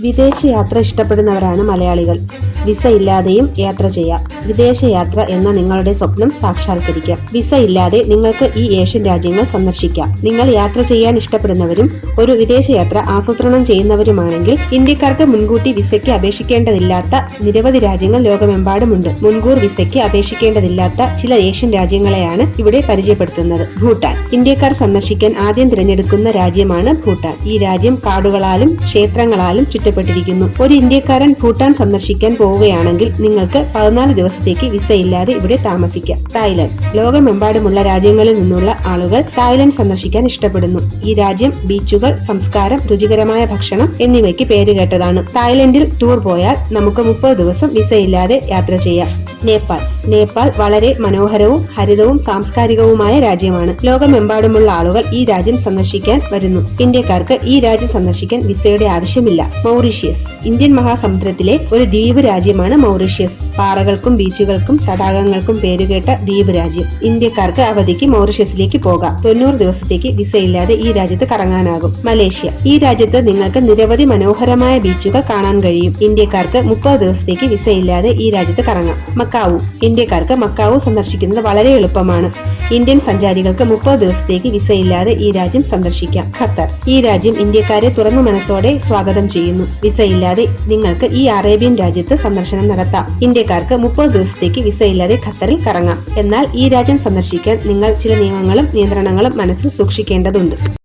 വിദേശയാത്ര ഇഷ്ടപ്പെടുന്നവരാണ് മലയാളികൾ. വിസ ഇല്ലാതെയും യാത്ര ചെയ്യാം. വിദേശയാത്ര എന്ന നിങ്ങളുടെ സ്വപ്നം സാക്ഷാത്കരിക്കാം. വിസ ഇല്ലാതെ നിങ്ങൾക്ക് ഈ ഏഷ്യൻ രാജ്യങ്ങൾ സന്ദർശിക്കാം. നിങ്ങൾ യാത്ര ചെയ്യാൻ ഇഷ്ടപ്പെടുന്നവരും ഒരു വിദേശയാത്ര ആസൂത്രണം ചെയ്യുന്നവരുമാണെങ്കിൽ ഇന്ത്യക്കാർക്ക് മുൻകൂട്ടി വിസയ്ക്ക് അപേക്ഷിക്കേണ്ടതില്ലാത്ത നിരവധി രാജ്യങ്ങൾ ലോകമെമ്പാടുമുണ്ട്. മുൻകൂർ വിസയ്ക്ക് അപേക്ഷിക്കേണ്ടതില്ലാത്ത ചില ഏഷ്യൻ രാജ്യങ്ങളെയാണ് ഇവിടെ പരിചയപ്പെടുത്തുന്നത്. ഭൂട്ടാൻ. ഇന്ത്യക്കാർ സന്ദർശിക്കാൻ ആദ്യം തിരഞ്ഞെടുക്കുന്ന രാജ്യമാണ് ഭൂട്ടാൻ. ഈ രാജ്യം കാടുകളാലും ക്ഷേത്രങ്ങളാലും ചുറ്റപ്പെട്ടിരിക്കുന്നു. ഒരു ഇന്ത്യക്കാരൻ ഭൂട്ടാൻ സന്ദർശിക്കാൻ പോവുകയാണെങ്കിൽ നിങ്ങൾക്ക് പതിനാല് ദിവസത്തേക്ക് വിസ ഇല്ലാതെ ഇവിടെ താമസിക്കാം. തായ്ലൻഡ്. ലോകമെമ്പാടുമുള്ള രാജ്യങ്ങളിൽ നിന്നുള്ള ആളുകൾ തായ്ലൻഡ് സന്ദർശിക്കാൻ ഇഷ്ടപ്പെടുന്നു. ഈ രാജ്യം ബീച്ചുകൾ സംസ്കാരം രുചികരമായ ഭക്ഷണം എന്നിവയ്ക്ക് പേരുകേട്ടതാണ്. തായ്ലൻഡിൽ ടൂർ പോയാൽ നമുക്ക് മുപ്പത് ദിവസം വിസ ഇല്ലാതെ യാത്ര ചെയ്യാം. നേപ്പാൾ. നേപ്പാൾ വളരെ മനോഹരവും ഹരിതവും സാംസ്കാരികവുമായ രാജ്യമാണ്. ലോകമെമ്പാടുമുള്ള ആളുകൾ ഈ രാജ്യം സന്ദർശിക്കാൻ വരുന്നു. ഇന്ത്യക്കാർക്ക് ഈ രാജ്യം സന്ദർശിക്കാൻ വിസയുടെ ആവശ്യമില്ല. മൗറീഷ്യസ്. ഇന്ത്യൻ മഹാസമുദ്രത്തിലെ ഒരു ദ്വീപ് രാജ്യമാണ് മൗറീഷ്യസ്. പാറകൾക്കും ബീച്ചുകൾക്കും തടാകങ്ങൾക്കും പേരുകേട്ട ദ്വീപ് രാജ്യം. ഇന്ത്യക്കാർക്ക് അവധിക്ക് മൗറീഷ്യസിലേക്ക് പോകാം. തൊണ്ണൂറ് ദിവസത്തേക്ക് വിസയില്ലാതെ ഈ രാജ്യത്ത് കറങ്ങാനാകും. മലേഷ്യ. ഈ രാജ്യത്ത് നിങ്ങൾക്ക് നിരവധി മനോഹരമായ ബീച്ചുകൾ കാണാൻ കഴിയും. ഇന്ത്യക്കാർക്ക് മുപ്പത് ദിവസത്തേക്ക് വിസയില്ലാതെ ഈ രാജ്യത്ത് കറങ്ങാം. മക്കാവു. ഇന്ത്യക്കാർക്ക് മക്കാവു സന്ദർശിക്കുന്നത് വളരെ എളുപ്പമാണ്. ഇന്ത്യൻ സഞ്ചാരികൾക്ക് മുപ്പത് ദിവസത്തേക്ക് വിസയില്ലാതെ ഈ രാജ്യം സന്ദർശിക്കാം. ഖത്തർ. ഈ രാജ്യം ഇന്ത്യക്കാരെ തുറന്ന മനസ്സോടെ സ്വാഗതം ചെയ്യുന്നു. വിസയില്ലാതെ നിങ്ങൾക്ക് ഈ അറേബ്യൻ രാജ്യത്ത് സന്ദർശനം നടത്താം. ഇന്ത്യക്കാർക്ക് മുപ്പത് ദിവസത്തേക്ക് വിസയില്ലാതെ ഖത്തറിൽ കറങ്ങാം. എന്നാൽ ഈ രാജ്യം സന്ദർശിക്കാൻ നിങ്ങൾ ചില നിയമങ്ങളും നിയന്ത്രണങ്ങളും മനസ്സിൽ സൂക്ഷിക്കേണ്ടതുണ്ട്.